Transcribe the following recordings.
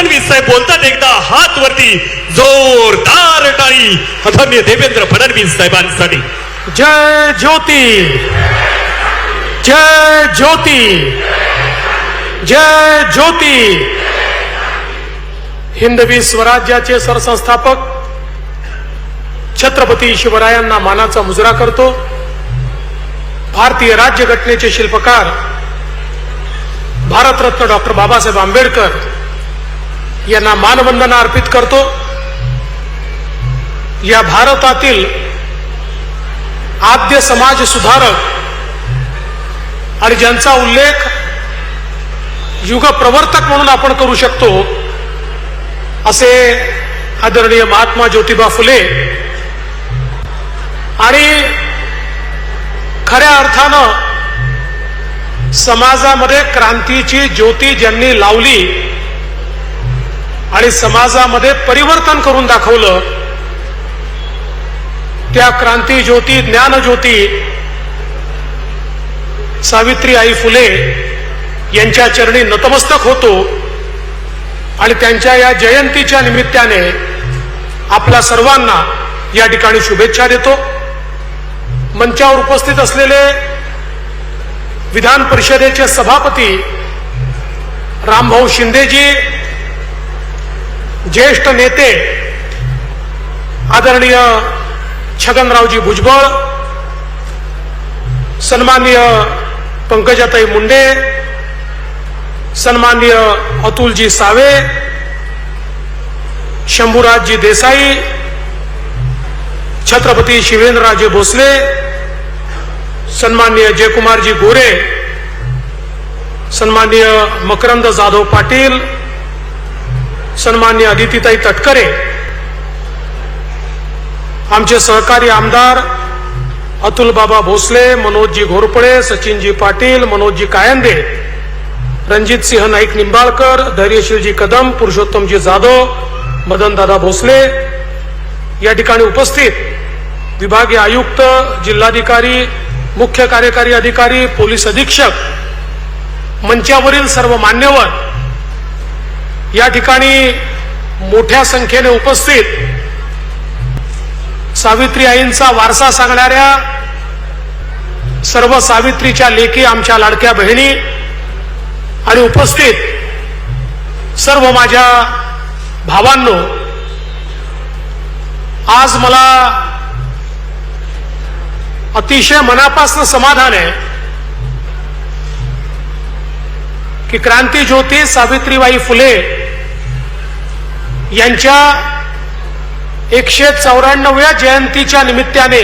फडणवीस साहेब बोलतात एकदा हात वरती जोरदार टाळी. धन्य देवेंद्र फडणवीस साहेबांसाठी. जय ज्योती. जय ज्योती. जय ज्योती. हिंदवी स्वराज्याचे सरसंस्थापक छत्रपती शिवरायांना मानाचा मुजरा करतो. भारतीय राज्यघटनेचे शिल्पकार भारतरत्न डॉक्टर बाबासाहेब आंबेडकर यांना मानवंदना अर्पित करतो. या भारतातील आद्य समाज सुधारक आणि ज्यांचा उल्लेख युग प्रवर्तक म्हणून आपण करू शकतो असे आदरणीय महात्मा ज्योतिबा फुले आणि खऱ्या अर्थानं समाजामध्ये क्रांतीची ज्योती ज्यांनी लावली आणि समाजामध्ये परिवर्तन करून दाखवलं त्या क्रांती ज्योती ज्ञान ज्योती सावित्री आई फुले यांच्या चरणी नतमस्तक होतो आणि त्यांच्या या जयंतीच्या निमित्ताने आपल्या सर्वांना या ठिकाणी शुभेच्छा देतो. मंचावर उपस्थित असलेले विधान परिषदेचे सभापती रामभाऊ शिंदेजी ज्येष्ठ नेते आदरणीय छगनरावजी भुजबळ सन्माननीय पंकजाताई मुंडे सन्माननीय अतुलजी सावे शंभूराजजी देसाई छत्रपती शिवेंद्रराजे भोसले सन्माननीय जयकुमारजी गोरे सन्माननीय मकरंद जाधव पाटील सन्मान्य अदितीताई तटकरे आमचे सहकारी आमदार अतुल बाबा भोसले मनोजजी घोरपडे सचिनजी पाटील मनोजजी कायंदे रणजित सिंह नाईक निंबाळकर धैर्यशीलजी कदम पुरुषोत्तमजी जाधव मदनदादा भोसले या ठिकाणी उपस्थित विभागीय आयुक्त जिल्हाधिकारी मुख्य कार्यकारी अधिकारी पोलीस अधीक्षक मंचावरील सर्व मान्यवर या ठिकाणी मोठ्या संख्येने उपस्थित सावित्री आईंचा वारसा सांगणाऱ्या सर्व सावित्रीच्या लेखी आमच्या लाडक्या बहिणी आणि उपस्थित सर्व माझ्या भावांनो आज मला अतिशय मनापासून समाधान आहे की क्रांती ज्योती सावित्रीबाई फुले यांच्या एकशे चौऱ्याण्णव्या जयंतीच्या निमित्ताने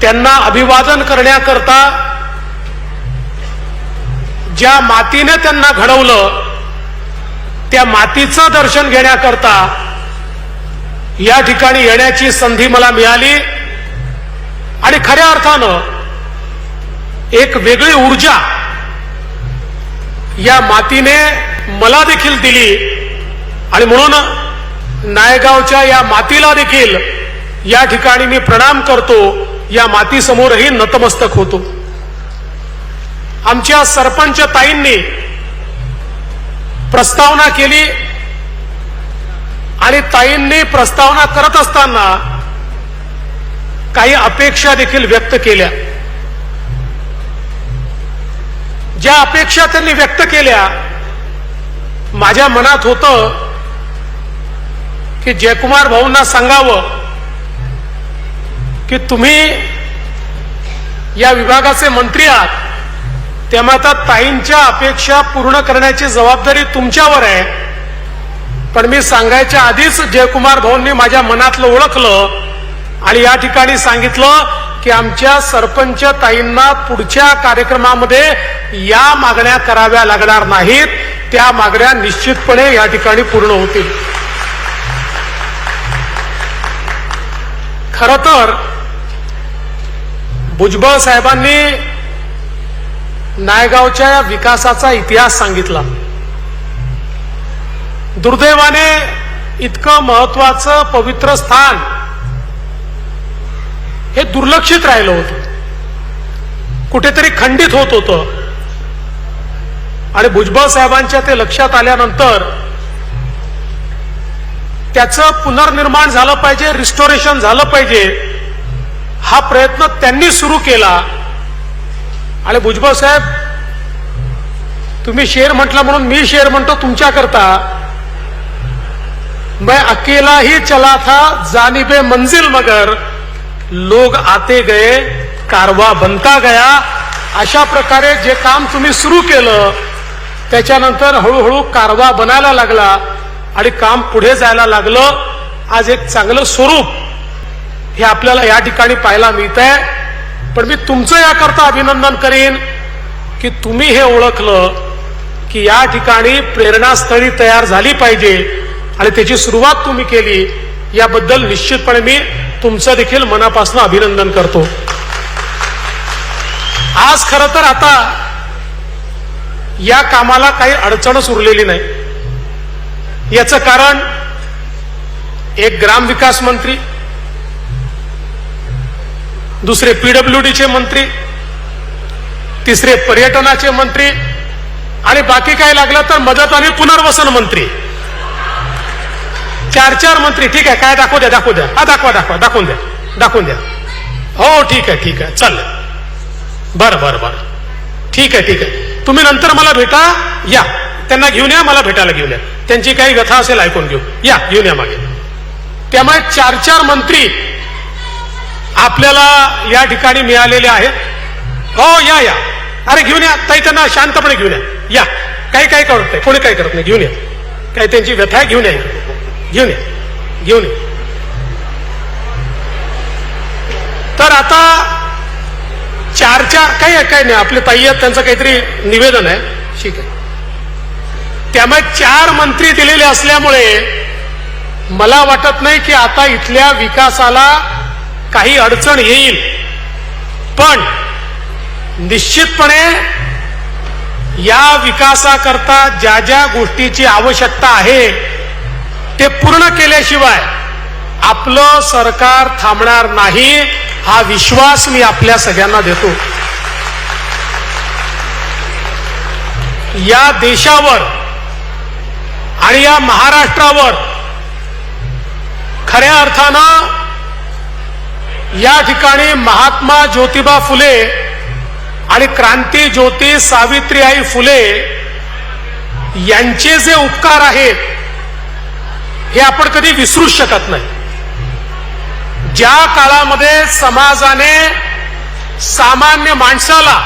त्यांना अभिवादन करण्याकरता ज्या मातीने त्यांना घडवलं त्या मातीचं दर्शन घेण्याकरता या ठिकाणी येण्याची संधी मला मिळाली. आणि खऱ्या अर्थानं एक वेगळी ऊर्जा या मातीने मला देखील दिली. आणि म्हणून नायगावच्या या मातीला देखील या ठिकाणी मी प्रणाम करतो. या मातीसमोरही नतमस्तक होतो. आमच्या सरपंच ताईंनी प्रस्तावना केली आणि ताईंनी प्रस्तावना करत असताना काही अपेक्षा देखील व्यक्त केल्या. ज्या अपेक्षा त्यांनी व्यक्त केल्या माझ्या मनात होतं की जयकुमार भाऊंना सांगावं की तुम्ही या विभागाचे मंत्री आहात. त्यामुळे आता ताईंच्या अपेक्षा पूर्ण करण्याची जबाबदारी तुमच्यावर आहे. पण मी सांगायच्या आधीच जयकुमार भाऊंनी माझ्या मनातलं ओळखलं आणि या ठिकाणी सांगितलं की आमच्या सरपंच ताईंना पुढच्या कार्यक्रमामध्ये या मागण्या कराव्या लागणार नाहीत. त्या मागण्या निश्चितपणे या ठिकाणी पूर्ण होतील. खर तर भुजबळ साहेबांनी नायगावच्या विकासाचा इतिहास सांगितला. दुर्दैवाने इतकं महत्वाचं पवित्र स्थान हे दुर्लक्षित राहिलं होतं. कुठेतरी खंडित होत होतं. आणि भुजबळ साहेबांच्या ते लक्षात आल्यानंतर त्याचं पुनर्निर्माण झालं पाहिजे रिस्टोरेशन झालं पाहिजे. हा प्रयत्न त्यांनी सुरू केला. आणि भुजबळ साहेब तुम्ही शेर म्हटला म्हणून मी शेर म्हणतो तुमच्याकरता. मैं अकेला ही चला था जानिबे मंजिल मगर. लोग आते गए कारवा बनता गया. अशा प्रकारे जे काम तुम्ही सुरू केलं त्याच्यानंतर हळूहळू कारवा बनायला लागला. आणि काम पुढे जायला लागलं आज एक चांगलं स्वरूप हे आपल्याला या ठिकाणी पाहायला मिळत आहे पण मी तुमचं याकरता अभिनंदन करीन की तुम्ही हे ओळखलं की या ठिकाणी प्रेरणास्थळी तयार झाली पाहिजे आणि त्याची सुरुवात तुम्ही केली याबद्दल निश्चितपणे मी तुमचं देखील मनापासून अभिनंदन करतो. आज खरं तर आता या कामाला काही अडचणच उरलेली नाही. याचं कारण एक ग्रामविकास मंत्री दुसरे पीडब्ल्यूडीचे मंत्री तिसरे पर्यटनाचे मंत्री आणि बाकी काय लागलं तर मदत आणि पुनर्वसन मंत्री. चार चार मंत्री ठीक आहे काय दाखवू द्या दाखवू द्या. हा दाखवा दाखवा दाखवून द्या दाखवून द्या. हो ठीक आहे ठीक आहे चालेल. बरं बरं बरं. ठीक आहे ठीक आहे. तुम्ही नंतर मला भेटा या. त्यांना घेऊन या मला भेटायला घेऊन या. त्यांची काही व्यथा असेल ऐकून घेऊ. या घेऊन या मागे. त्यामुळे चार चार मंत्री आपल्याला या ठिकाणी मिळालेले आहेत. हो या या. अरे घेऊन या. ताई त्यांना शांतपणे घेऊन या. या. काही काही करत नाही. कोणी काही करत नाही. घेऊन या. काही त्यांची व्यथा आहे घेऊन या. घेऊन या. घेऊन या. तर आता चार चार काही काही नाही. आपले ताई आहेत त्यांचं काहीतरी निवेदन आहे. ठीक आहे. त्यामुळे चार मंत्री दिलेले असल्यामुळे मला वाटत नाही की आता इथल्या विकासाला काही अडचण येईल. पण निश्चितपणे या विकासाकरता ज्या ज्या गोष्टीची आवश्यकता आहे ते पूर्ण केल्याशिवाय आपलं सरकार थांबणार नाही हा विश्वास मी आपल्या सगळ्यांना देतो. या देशावर आणि या महाराष्ट्रावर खऱ्या अर्थानं या ठिकाणी महात्मा ज्योतिबा फुले आणि क्रांती ज्योती सावित्रीबाई फुले यांचे जे उपकार आहेत हे आपण कधी विसरूच शकत नाही. ज्या काळामध्ये समाजाने सामान्य माणसाला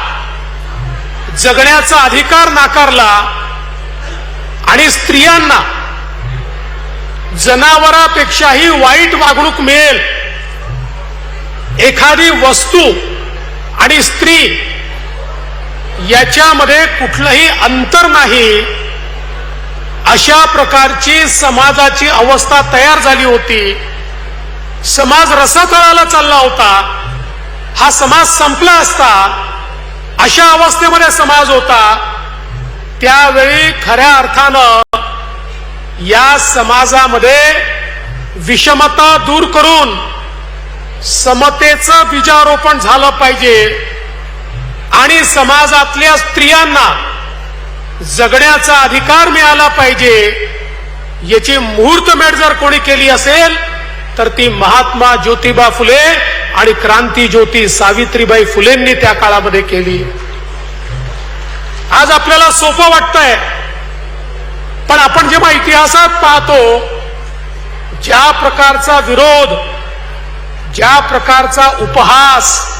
जगण्याचा अधिकार नाकारला स्त्रियांना जनावरापेक्षाही वाईट वागणूक मिळेल. एखादी वस्तू आणि स्त्री याच्यामध्ये कुठलंही अंतर नाही. अशा प्रकारची समाजाची अवस्था तयार झाली होती. समाज रसातळाला चालला होता. हा समाज संपला असता. अशा अवस्थेमध्ये समाज होता. त्यावेळी खऱ्या अर्थानं या समाजामध्ये विषमता दूर करून समतेचं बीजारोपण झालं पाहिजे आणि समाजातल्या स्त्रियांना जगण्याचा अधिकार मिळाला पाहिजे याची मुहूर्तमेढ जर कोणी केली असेल तर ती महात्मा ज्योतिबा फुले आणि क्रांती ज्योती सावित्रीबाई फुलेंनी त्या काळामध्ये केली. आज आपल्याला सोपं वाटतंय. पण आपण जेव्हा इतिहासात पाहतो ज्या प्रकारचा विरोध ज्या प्रकारचा उपहास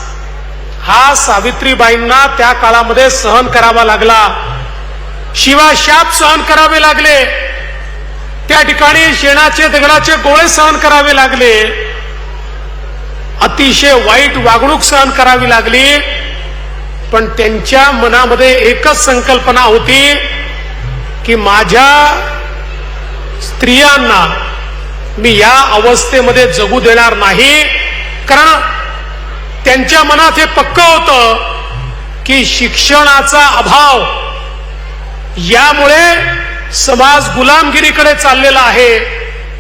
हा सावित्रीबाईंना त्या काळामध्ये सहन करावा लागला. शिवाशाप सहन करावे लागले. त्या ठिकाणी शेणाचे दगडाचे गोळे सहन करावे लागले. अतिशय वाईट वागणूक सहन करावी लागली. पण त्यांच्या मनामध्ये एकच संकल्पना होती की माझ्या स्त्रियांना मी या अवस्थेमध्ये जगू देणार नाही. कारण त्यांच्या मनात हे पक्क होतं की शिक्षणाचा अभाव यामुळे समाज गुलामगिरीकडे चाललेला आहे.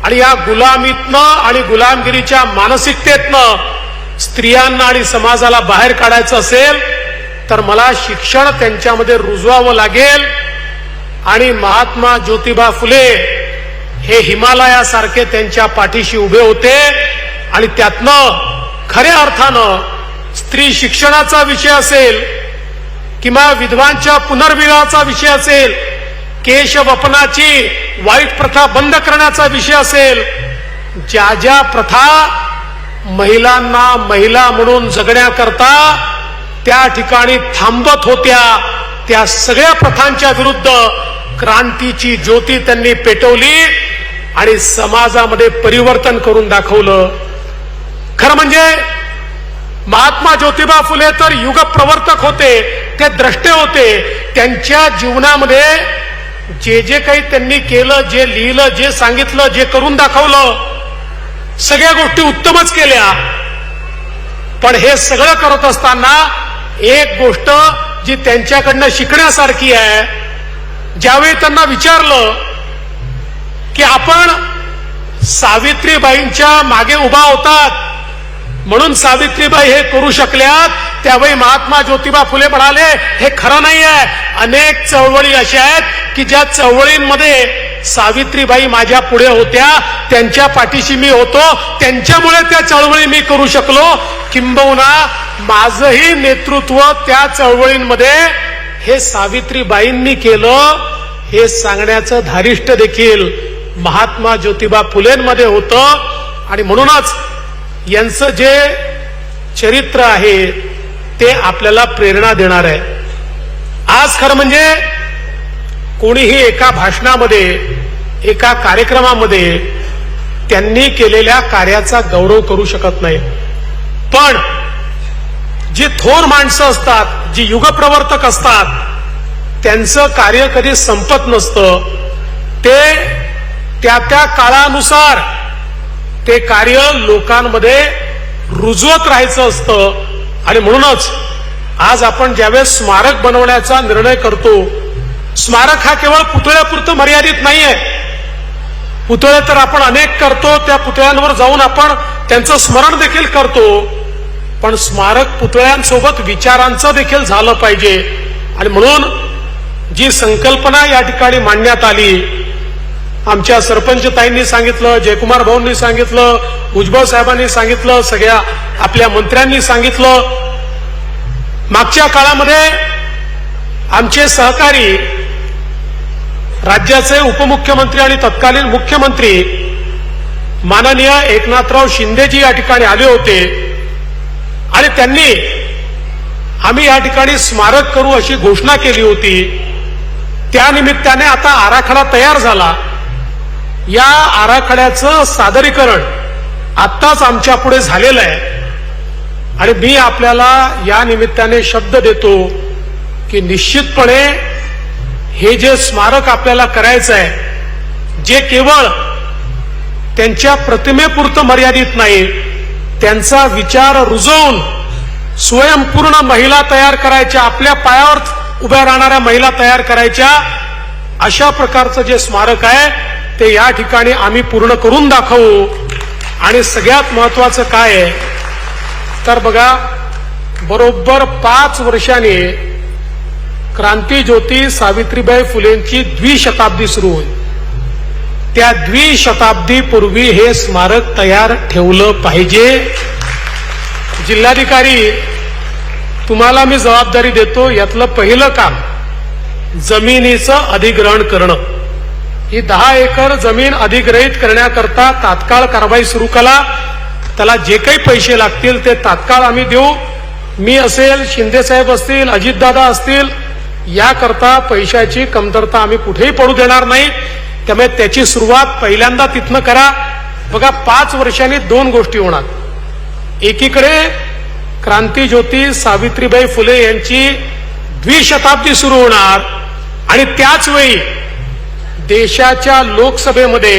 आणि या गुलामीतनं आणि गुलामगिरीच्या मानसिकतेतनं स्त्रियांना आणि समाजाला बाहेर काढायचं असेल तर मला शिक्षण त्यांच्यामध्ये रुजवावं लागेल. आणि महात्मा ज्योतिबा फुले हे हिमालयासारखे त्यांच्या पाठीशी उभे होते. आणि त्यातनं खऱ्या अर्थानं स्त्री शिक्षणाचा विषय असेल किंवा विधवांच्या पुनर्विवाहाचा विषय असेल केशवपनाची वाईट प्रथा बंद करण्याचा विषय असेल ज्या ज्या प्रथा महिलांना महिला म्हणून जगण्याकरता त्या ठिकाणी थांबत होत्या. त्या सगळ्या प्रथांच्या विरुद्ध क्रांतीची ज्योती त्यांनी पेटवली आणि समाजामध्ये परिवर्तन करून दाखवलं. खरं म्हणजे महात्मा ज्योतिबा फुले तर युग प्रवर्तक होते ते द्रष्टे होते. त्यांच्या जीवनामध्ये जे जे काही त्यांनी केलं जे लिहिलं जे सांगितलं जे करून दाखवलं सगळ्या गोष्टी उत्तमच केल्या. पण हे सगळं करत असताना एक गोष्ट जी त्यांच्याकडनं शिकण्यासारखी आहे ज्यावेळी त्यांना विचारलं की आपण सावित्रीबाईंच्या मागे उभा होतात म्हणून सावित्रीबाई हे करू शकल्यात त्यावेळी महात्मा ज्योतिबा फुले म्हणाले हे खरं नाही आहे अनेक चळवळी अशा आहेत की ज्या चळवळींमध्ये सावित्रीबाई माझ्या पुढे होत्या. त्यांच्या पाठीशी मी होतो. त्यांच्यामुळे त्या चळवळी मी करू शकलो. किंबहुना माझंही नेतृत्व त्या चळवळींमध्ये हे सावित्रीबाईंनी केलं. हे सांगण्याचं धारिष्ट देखील महात्मा ज्योतिबा फुलेंमध्ये होतं. आणि म्हणूनच यांचं जे चरित्र आहे ते आपल्याला प्रेरणा देणार आहे. आज खरं म्हणजे कोणीही एका भाषणामध्ये एका कार्यक्रमामध्ये त्यांनी केलेल्या कार्याचा गौरव करू शकत नाही. पण जी थोर माणसं असतात जी युगप्रवर्तक असतात त्यांचं कार्य कधी संपत नसतं. ते त्या त्या काळानुसार ते कार्य लोकांमध्ये रुजवत राहायचं असतं. आणि म्हणूनच आज आपण ज्यावेळेस स्मारक बनवण्याचा निर्णय करतो स्मारक हा केवळ पुतळ्यापुरतं मर्यादित नाहीये. पुतळे तर आपण अनेक करतो त्या पुतळ्यांवर जाऊन आपण त्यांचं स्मरण देखील करतो. पण स्मारक पुतळ्यांसोबत विचारांचं देखील झालं पाहिजे. आणि म्हणून जी संकल्पना या ठिकाणी मांडण्यात आली आमच्या सरपंच ताईंनी सांगितलं जयकुमार भाऊंनी सांगितलं भुजबळ साहेबांनी सांगितलं सगळ्या आपल्या मंत्र्यांनी सांगितलं. मागच्या काळामध्ये आमचे सहकारी राज्याचे उपमुख्यमंत्री आणि तत्कालीन मुख्यमंत्री माननीय एकनाथराव शिंदेजी या ठिकाणी आले होते. आणि त्यांनी आम्ही या ठिकाणी स्मारक करू अशी घोषणा केली होती. त्यानिमित्ताने आता आराखडा तयार झाला. या आराखड्याचं सादरीकरण आत्ताच आमच्या पुढे झालेलं आहे. आणि मी आपल्याला या निमित्ताने शब्द देतो की निश्चितपणे हे जे स्मारक आपल्याला करायचं आहे जे केवळ त्यांच्या प्रतिमेपुरतं मर्यादित नाही त्यांचा विचार रुजवून स्वयंपूर्ण महिला तयार करायच्या आपल्या पायावर उभ्या राहणाऱ्या महिला तयार करायच्या अशा प्रकारचं जे स्मारक आहे ते या ठिकाणी आम्ही पूर्ण करून दाखवू. आणि सगळ्यात महत्वाचं काय आहे तर बघा बरोबर पाच वर्षांनी क्रांती ज्योती सावित्रीबाई फुलेंची द्विशताब्दी सुरू होईल. त्या द्विशताब्दीपूर्वी हे स्मारक तयार ठेवलं पाहिजे. जिल्हाधिकारी तुम्हाला मी जबाबदारी देतो यातलं पहिलं काम जमिनीचं अधिग्रहण करणं. ही दहा एकर जमीन अधिग्रहित करण्याकरता तात्काळ कारवाई सुरू करा. त्याला जे काही पैसे लागतील ते तात्काळ आम्ही देऊ. मी असेल शिंदेसाहेब असतील अजितदादा असतील याकरता पैशाची कमतरता आम्ही कुठेही पडू देणार नाही. त्यामुळे त्याची सुरुवात पहिल्यांदा तिथनं करा. बघा पाच वर्षांनी दोन गोष्टी होणार. एकीकडे क्रांती ज्योती सावित्रीबाई फुले यांची द्विशताब्दी सुरू होणार आणि त्याच वेळी देशाच्या लोकसभेमध्ये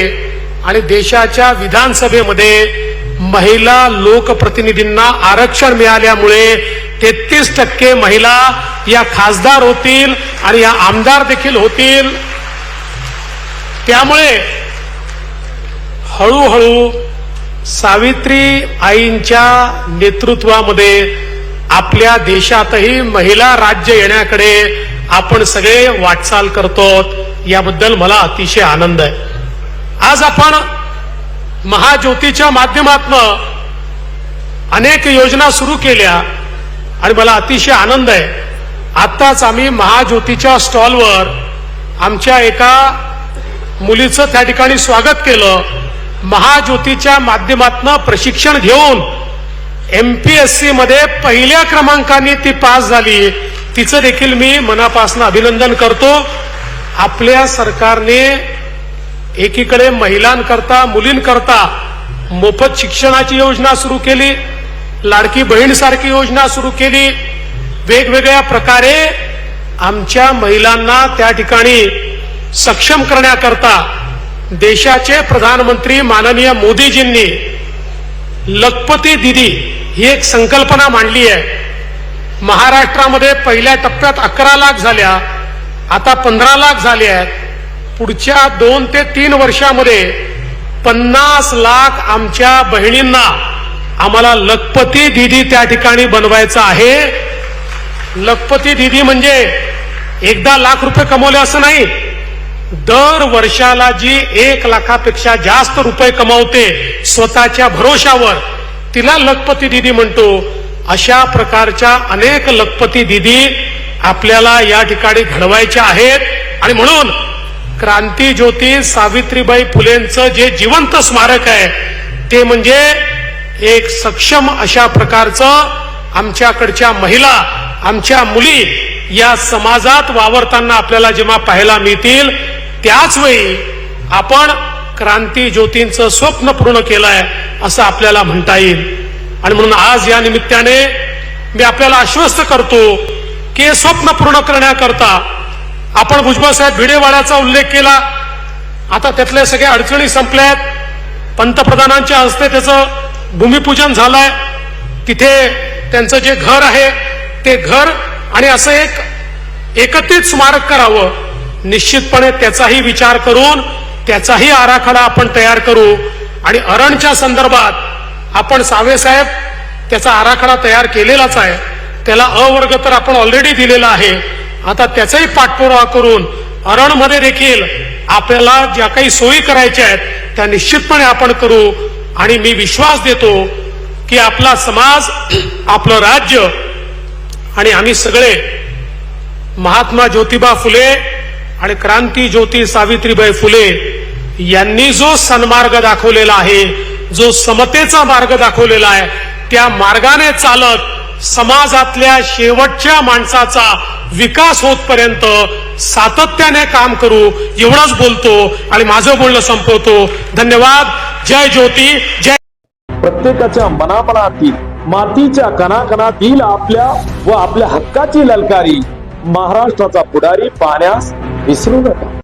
आणि देशाच्या विधानसभेमध्ये महिला लोकप्रतिनिधींना आरक्षण मिळाल्यामुळे तेहतीस टक्के महिला या खासदार होतील आणि या आमदार देखील होतील. त्यामुळे हळूहळू सावित्री आईंच्या नेतृत्वामध्ये आपल्या देशातही महिला राज्य येण्याकडे आपण सगळे वाटचाल करतो. याबद्दल मला अतिशय आनंद आहे. आज आपण महाज्योतीच्या माध्यमातनं अनेक योजना सुरू केल्या. आणि मला अतिशय आनंद आहे. आत्ताच आम्ही महाज्योतीच्या स्टॉलवर आमच्या एका मुलीचं त्या ठिकाणी स्वागत केलं. महाज्योतीच्या माध्यमातनं प्रशिक्षण घेऊन एमपीएससी मध्ये पहिल्या क्रमांकाने ती पास झाली. तिचं देखील मी मनापासून अभिनंदन करतो. आपल्या सरकारने एकीकडे महिलांकरता मुलींकरता मोफत शिक्षणाची योजना सुरू केली लाडकी बहीण सारखी योजना सुरू केली वेगवेगळ्या प्रकारे आमच्या महिलांना त्या ठिकाणी सक्षम करण्याकरता देशाचे प्रधानमंत्री माननीय मोदीजींनी लखपती दिदी ही एक संकल्पना मांडली आहे. महाराष्ट्रामध्ये पहिल्या टप्प्यात अकरा लाख झाल्या आता पंधरा लाख झाले आहेत. पुढच्या दोन ते तीन वर्षामध्ये पन्नास लाख आमच्या बहिणींना आम्हाला लखपती दिदी त्या ठिकाणी बनवायचं आहे. लखपती दिदी म्हणजे एकदा लाख रुपये कमवले असं नाही दर वर्षाला जी एक लाखापेक्षा जास्त रुपये कमावते स्वतःच्या भरोशावर तिला लखपती दिदी म्हणतो. अशा प्रकारच्या अनेक लखपती दिदी आपल्याला या ठिकाणी घडवायच्या आहेत. आणि म्हणून क्रांती ज्योती सावित्रीबाई फुलेंचं जे जिवंत स्मारक आहे ते म्हणजे एक सक्षम अशा प्रकारचं आमच्याकडच्या महिला आमच्या मुली या समाजात वावरताना आपल्याला जेव्हा पाहायला मिळतील त्याच वेळी आपण क्रांती ज्योतींचं स्वप्न पूर्ण केलंय असं आपल्याला म्हणता येईल. आणि म्हणून आज या निमित्ताने मी आपल्याला आश्वस्त करतो की हे स्वप्न पूर्ण करण्याकरता आपण भुजबळ साहेब भिडेवाड्याचा उल्लेख केला. आता त्यातल्या सगळ्या अडचणी संपल्यात. पंतप्रधानांच्या हस्ते त्याचं भूमिपूजन झालंय. तिथे त्यांचं जे घर आहे ते घर आणि असं एक एकत्रित स्मारक करावं. निश्चितपणे त्याचाही विचार करून त्याचाही आराखडा आपण तयार करू. आणि अरणच्या संदर्भात आपण सावेसाहेब त्याचा आराखडा तयार केलेलाच आहे. त्याला अवर्ग तर आपण ऑलरेडी दिलेला आहे. आता त्याचाही पाठपुरावा करून अरणमध्ये देखील आपल्याला ज्या काही सोयी करायच्या आहेत त्या निश्चितपणे आपण करू. आणि मी विश्वास देतो की आपला समाज आपलं राज्य आणि आम्ही सगळे महात्मा ज्योतिबा फुले आणि क्रांती ज्योती सावित्रीबाई फुले यांनी जो सन्मार्ग दाखवलेला आहे जो समतेचा मार्ग दाखवलेला आहे त्या मार्गाने चालत समाजातल्या शेवटच्या माणसाचा विकास होतपर्यंत सातत्याने काम करू एवढंच बोलतो आणि माझं बोलणं संपवतो. धन्यवाद. जय ज्योती जय प्रत्येकाच्या मनामनातील मातीच्या कणाकणातील आपल्या व आपल्या हक्काची ललकारी महाराष्ट्राचा पुढारी पाहण्यास विसरू नका.